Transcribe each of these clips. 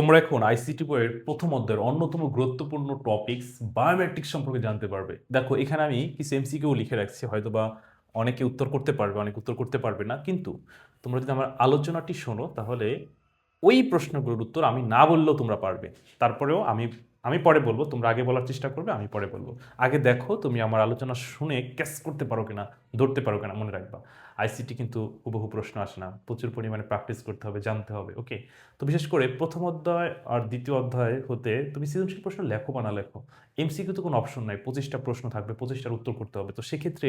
তোমরা এখন আইসিটি বইয়ের প্রথম অধ্যায়ের অন্যতম গুরুত্বপূর্ণ টপিক্স বায়োমেট্রিক সম্পর্কে জানতে পারবে। দেখো, এখানে আমি কিছু এমসিকিউ লিখে রাখছি হয়তো বা অনেকে উত্তর করতে পারবে, অনেকে উত্তর করতে পারবে না, কিন্তু তোমরা যদি আমার আলোচনাটি শোনো, তাহলে ওই প্রশ্নগুলোর উত্তর আমি না বললেও তোমরা পারবে। তারপরেও আমি আমি পরে বলব, তোমরা আগে বলার চেষ্টা করবে, আমি পরে বলব। আগে দেখো তুমি আমার আলোচনা শুনে ক্যাচ করতে পারো কিনা, ধরতে পারো কিনা, মনে রাখবা। আইসিটি কিন্তু হুবহু প্রশ্ন আসে না, প্রচুর পরিমাণে প্র্যাকটিস করতে হবে, জানতে হবে ওকে তো বিশেষ করে প্রথম অধ্যায় আর দ্বিতীয় অধ্যায় হতে তুমি সৃজনশীল প্রশ্ন লেখো বা না লেখো এমসিকিউ তো কোনো অপশন নাই, পঁচিশটা প্রশ্ন থাকবে, পঁচিশটার উত্তর করতে হবে। তো সেক্ষেত্রে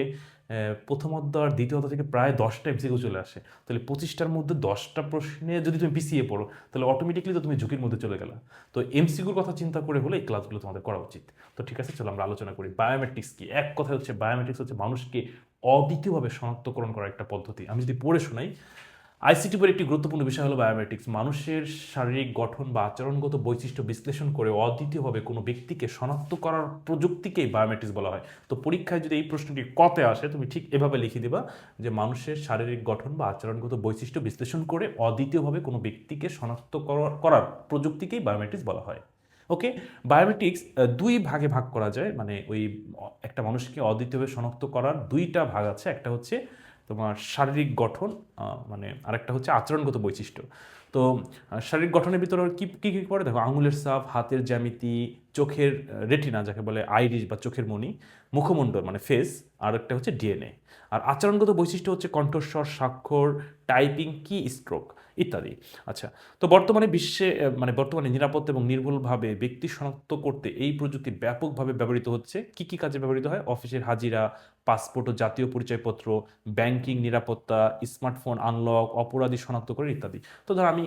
প্রথম অধ্যায় আর দ্বিতীয় অধ্যায় থেকে প্রায় দশটা এমসিকিউ চলে আসে। তাহলে পঁচিশটার মধ্যে দশটা প্রশ্নে যদি তুমি পিছিয়ে পড়ো, তাহলে অটোমেটিকলি তো তুমি ঝুঁকির মধ্যে চলে গেলা। তো এমসিকিউর কথা চিন্তা করে হলে এই ক্লাসগুলো তোমাদের করা উচিত। তো ঠিক আছে, চলো আমরা আলোচনা করি বায়োমেট্রিক্স কি। এক কথা হচ্ছে বায়োমেট্রিক্স হচ্ছে মানুষকে অদ্বিতীয়ভাবে শনাক্তকরণ করার একটা পদ্ধতি। আমি যদি পড়ে শোনাই আইসিটি বইয়ের একটি গুরুত্বপূর্ণ বিষয় হলো বায়োমেট্রিক্স মানুষের শারীরিক গঠন বা আচরণগত বৈশিষ্ট্য বিশ্লেষণ করে অদ্বিতীয়ভাবে কোনো ব্যক্তিকে শনাক্ত করার প্রযুক্তিকেই বায়োমেট্রিক্স বলা হয়। তো পরীক্ষায় যদি এই প্রশ্নটি কতে আসে, তুমি ঠিক এভাবে লিখে দিবা যে মানুষের শারীরিক গঠন বা আচরণগত বৈশিষ্ট্য বিশ্লেষণ করে অদ্বিতীয়ভাবে কোনো ব্যক্তিকে শনাক্ত করা- করার প্রযুক্তিকেই বায়োমেট্রিক্স বলা হয়। ওকে বায়োমেট্রিক্স দুই ভাগে ভাগ করা যায়। মানে ওই একটা মানুষকে অদ্বিতীয়ভাবে শনাক্ত করার দুইটা ভাগ আছে। একটা হচ্ছে তোমার শারীরিক গঠন মানে আরেকটা হচ্ছে আচরণগত বৈশিষ্ট্য। তো শারীরিক গঠনের ভিতরে কি, কী কী পড়ে দেখো, আঙুলের সাপ হাতের জ্যামিতি, চোখের রেটিনা যাকে বলে আইরিশ বা চোখের মণি, মুখমণ্ডল মানে ফেস আর একটা হচ্ছে ডিএনএ আর আচরণগত বৈশিষ্ট্য হচ্ছে কণ্ঠস্বর, স্বাক্ষর টাইপিং কি স্ট্রোক ইত্যাদি। আচ্ছা তো বর্তমানে বিশ্বে মানে বর্তমানে নিরাপদ এবং নির্ভুলভাবে ব্যক্তি শনাক্ত করতে এই প্রযুক্তি ব্যাপকভাবে ব্যবহৃত হচ্ছে। কি কি কাজে ব্যবহৃত হয়? অফিসের হাজিরা পাসপোর্ট ও জাতীয় পরিচয়পত্র ব্যাংকিং নিরাপত্তা স্মার্টফোন আনলক, অপরাধী শনাক্ত করে ইত্যাদি। তো ধর আমি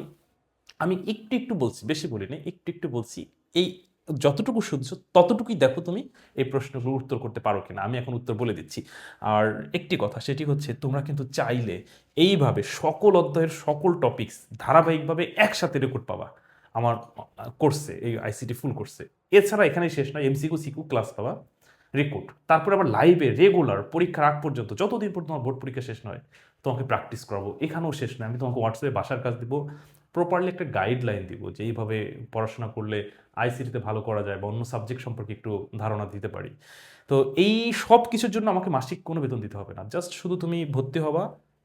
আমি একটু একটু বলছি, বেশি বলিনি একটু একটু বলছি, এই যতটুকু শুনছো ততটুকুই দেখো তুমি এই প্রশ্নগুলোর উত্তর করতে পারো কিনা। আমি এখন উত্তর বলে দিচ্ছি। আর একটি কথা, সেটি হচ্ছে তোমরা কিন্তু চাইলে এইভাবে সকল অধ্যায়ের সকল টপিকস ধারাবাহিকভাবে একসাথে রেকর্ড পাবা আমার কোর্সে এই আইসিটি ফুল কোর্সে এছাড়া এখানেই শেষ নয় এমসিকিউ সিকিউ ক্লাস পাবা। রেকর্ড তারপরে আবার লাইভে রেগুলার পরীক্ষার আগ পর্যন্ত, যতদিন পর্যন্ত তোমার বোর্ড পরীক্ষা শেষ নয়, তোমাকে প্র্যাকটিস করাবো। এখানেও শেষ নয়। আমি তোমাকে হোয়াটসঅ্যাপে বাসার কাজ দিব প্রপারলি একটা গাইডলাইন দিব যে এইভাবে পড়াশোনা করলে আইসিটিতে ভালো করা যায় বা অন্য সাবজেক্ট সম্পর্কে একটু ধারণা দিতে পারি। তো এই সব কিছুর জন্য আমাকে মাসিক কোনো বেতন দিতে হবে না। জাস্ট শুধু তুমি ভর্তি হবা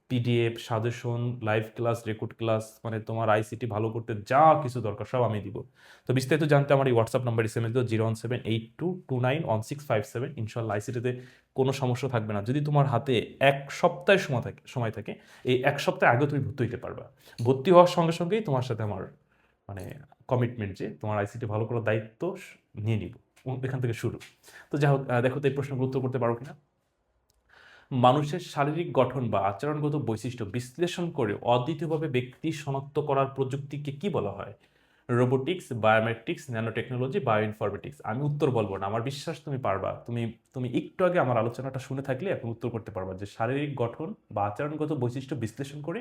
PDF suggestion live class record class মানে তোমার আইসিটি ভালো করতে যা কিছু দরকার সব আমি দিব। তো বিস্তারিত জানতে আমার এই WhatsApp number S M S zero one seven eight two two nine one six five seven ইনশাল্লাহ আইসিটিতে কোনো সমস্যা থাকবে না। যদি তোমার হাতে এক সপ্তাহের সময় থাকে সময় থাকে, এই এক সপ্তাহ আগে তুমি ভর্তি হইতে পারবা। ভর্তি হওয়ার সঙ্গে সঙ্গেই তোমার সাথে আমার মানে কমিটমেন্ট যে তোমার আইসিটি ভালো করার দায়িত্ব নিয়ে নিব। এখান থেকে শুরু। তো যাই হোক দেখো তো এই প্রশ্নগুলো উত্তর করতে পারো কিনা? মানুষের শারীরিক গঠন বা আচরণগত বৈশিষ্ট্য বিশ্লেষণ করে অদ্বিতীয়ভাবে ব্যক্তি শনাক্ত করার প্রযুক্তিকে কি বলা হয়? রোবোটিক্স বায়োমেট্রিক্স ন্যানোটেকনোলজি বায়োইনফরমেটিক্স আমি উত্তর বলব না, আমার বিশ্বাস তুমি পারবা। তুমি তুমি একটু আগে আমার আলোচনাটা শুনে থাকলে এখন উত্তর করতে পারবা যে শারীরিক গঠন বা আচরণগত বৈশিষ্ট্য বিশ্লেষণ করে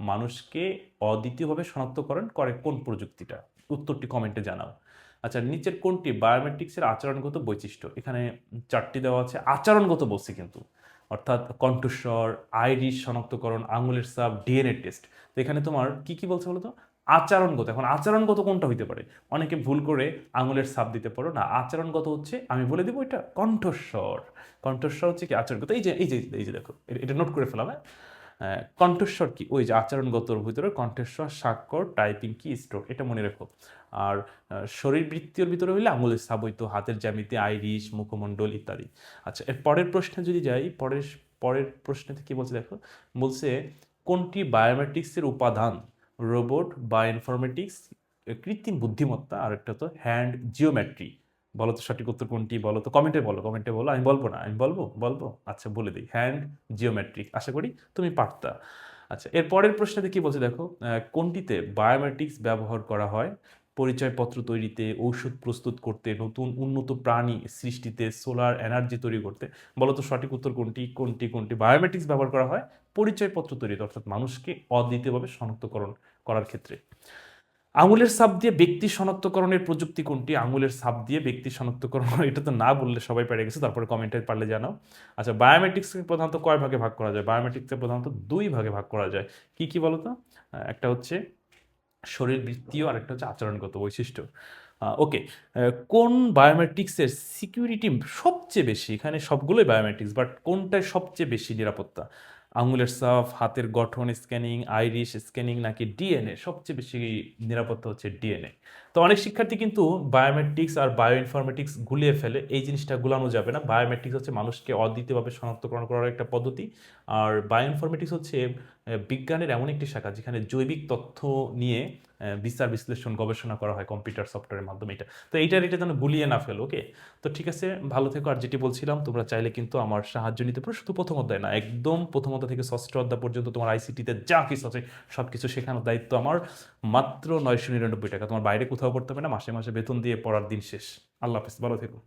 মানুষকে অদ্বিতীয়ভাবে শনাক্তকরণ করে কোন প্রযুক্তিটা? উত্তরটি কমেন্টে জানাও। আচ্ছা নিচের কোনটি? বায়োমেট্রিক্সের আচরণগত বৈশিষ্ট্য। এখানে চারটি দেওয়া আছে। আচরণগত বলছি কিন্তু। অর্থাৎ কণ্ঠস্বর, আইরিশ শনাক্তকরণ, আঙুলের সাপ ডিএনএ টেস্ট তো এখানে তোমার কি কি বলছে বলো তো? আচরণগত। এখন আচরণগত কোনটা হইতে পারে? অনেকে ভুল করে আঙুলের সাপ দিতে পারো। না, আচরণগত হচ্ছে, আমি বলে দেবো এটা কণ্ঠস্বর। কণ্ঠস্বর হচ্ছে কি আচরণগত? এই যে এই যে এই যে দেখো, এটা নোট করে ফেলাম হ্যাঁ? কণ্ঠস্বর কি? ওই যে আচরণগতর ভিতরে কণ্ঠস্বর স্বাক্ষর টাইপিং কি স্ট্রোক এটা মনে রেখো। আর আহ, শরীরবৃত্তীয়র ভিতরে হইলে আঙুলের সাপ হইতো হাতের জ্যামিতি আইরিশ মুখমণ্ডল ইত্যাদি। আচ্ছা এর পরের প্রশ্নে যদি যাই পরের পরের প্রশ্নেতে কি বলছে দেখো? বলছে কোনটি বায়োমেট্রিক্সের উপাদান? রোবট বায়োইনফরমেটিক্স কৃত্রিম বুদ্ধিমত্তা আর একটা তো হ্যান্ড জিওমেট্রি বলো তো সঠিক উত্তর কোনটি? বলো তো কমেন্টে বলো কমেন্টে বলো, আমি বলব না, আমি বলব বলব? আচ্ছা বলে দিই। হ্যান্ড জিওমেট্রিক আশা করি তুমি পারতা। আচ্ছা এর পরের প্রশ্নতে কি বলছে দেখো? কোনটিতে বায়োমেট্রিক্স ব্যবহার করা হয়? পরিচয়পত্র তৈরিতে, ঔষধ প্রস্তুত করতে, নতুন উন্নত প্রাণী সৃষ্টিতে সোলার এনার্জি তৈরি করতে? বলো তো সঠিক উত্তর কোনটি কোনটি কোনটি বায়োমেট্রিক্স ব্যবহার করা হয়? পরিচয়পত্র তৈরিতে, অর্থাৎ মানুষকে অদ্বিতীয়ভাবে শনাক্তকরণ করার ক্ষেত্রে। আঙুলের সাপ দিয়ে ব্যক্তি শনাক্তকরণের প্রযুক্তি কোনটি? আঙুলের সাপ দিয়ে ব্যক্তি শনাক্তকরণ। এটা তো না বললে সবাই পেরে গেছে, তারপরে কমেন্টে পারলে জানাও। আচ্ছা বায়োমেট্রিক্সকে প্রধানত কয় ভাগে ভাগ করা যায়? বায়োমেট্রিক্সকে প্রধানত দুই ভাগে ভাগ করা যায়। কি কি বলো তো একটা হচ্ছে শরীরবৃত্তীয় আর একটা হচ্ছে আচরণগত বৈশিষ্ট্য। ওকে কোন বায়োমেট্রিক্সের সিকিউরিটি সবচেয়ে বেশি? এখানে সবগুলোই বায়োমেট্রিক্স, বাট কোনটায় সবচেয়ে বেশি নিরাপত্তা? আঙুলের সাফ হাতের গঠন স্ক্যানিং আইরিশ স্ক্যানিং নাকি ডিএনএ সবচেয়ে বেশি নিরাপত্তা হচ্ছে ডিএনএ তো অনেক শিক্ষার্থী কিন্তু বায়োমেট্রিক্স আর বায়ো ইনফরমেটিক্স গুলিয়ে ফেলে। এই জিনিসটা গুলানো যাবে না। বায়োমেট্রিক্স হচ্ছে মানুষকে অদ্বিতীয়ভাবে শনাক্তকরণ করার একটা পদ্ধতি। আর বায়ো ইনফরমেটিক্স হচ্ছে বিজ্ঞানের এমন একটি শাখা যেখানে জৈবিক তথ্য নিয়ে বিচার বিশ্লেষণ, গবেষণা করা হয় কম্পিউটার সফটওয়্যারের মাধ্যমে এটা। তো এইটার এটা যেন গুলিয়ে না ফেলো ওকে তো ঠিক আছে, ভালো থেকো। আর যেটি বলছিলাম, তোমরা চাইলে কিন্তু আমার সাহায্য নিতে পারো। শুধু প্রথম অধ্যায় না, একদম প্রথম অধ্যায় থেকে ষষ্ঠ অধ্যায় পর্যন্ত তোমার আইসিটিতে যা কিছু আছে সব কিছু শেখানোর দায়িত্ব আমার। মাত্র নয়শো নিরানব্বই টাকা। তোমার বাইরে কোথাও পড়তে হবে না, মাসে মাসে বেতন দিয়ে পড়ার দিন শেষ। আল্লাহ হাফিজ, ভালো থেকো।